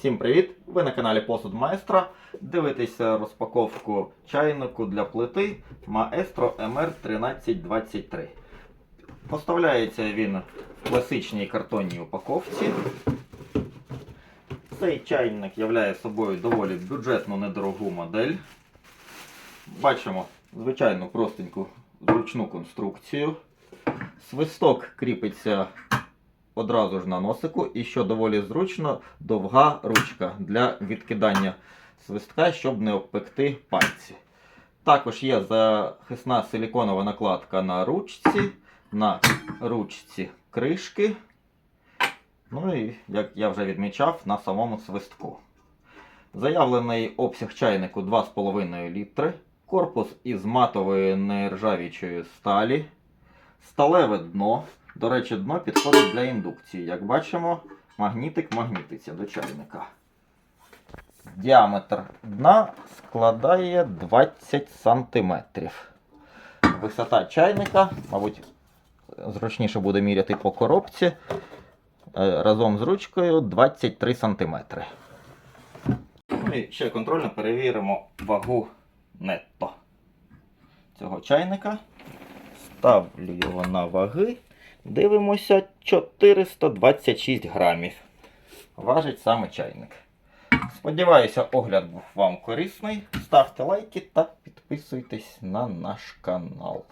Всім привіт! Ви на каналі Посуд Маестра. Дивитеся розпаковку чайнику для плити Maestro MR1323. Поставляється він в класичній картонній упаковці. Цей чайник являє собою доволі бюджетну недорогу модель. Бачимо звичайну простеньку зручну конструкцію. Свисток кріпиться одразу ж на носику, і що доволі зручно, довга ручка для відкидання свистка, щоб не обпекти пальці. Також є захисна силіконова накладка на ручці, на ручці кришки. Ну і, як я вже відмічав, на самому свистку. Заявлений обсяг чайнику 2,5 літри. Корпус із матової нержавічої сталі. Сталеве дно. До речі, дно підходить для індукції. Як бачимо, магнітик магнітиться до чайника. Діаметр дна складає 20 см. Висота чайника, мабуть, зручніше буде міряти по коробці. е, Разом з ручкою 23 см. Ну і ще контрольно перевіримо вагу нетто цього чайника. Ставлю його на ваги. Дивимося 426 грамів. Важить саме чайник. Сподіваюся, огляд був вам корисний. Ставте лайки та підписуйтесь на наш канал.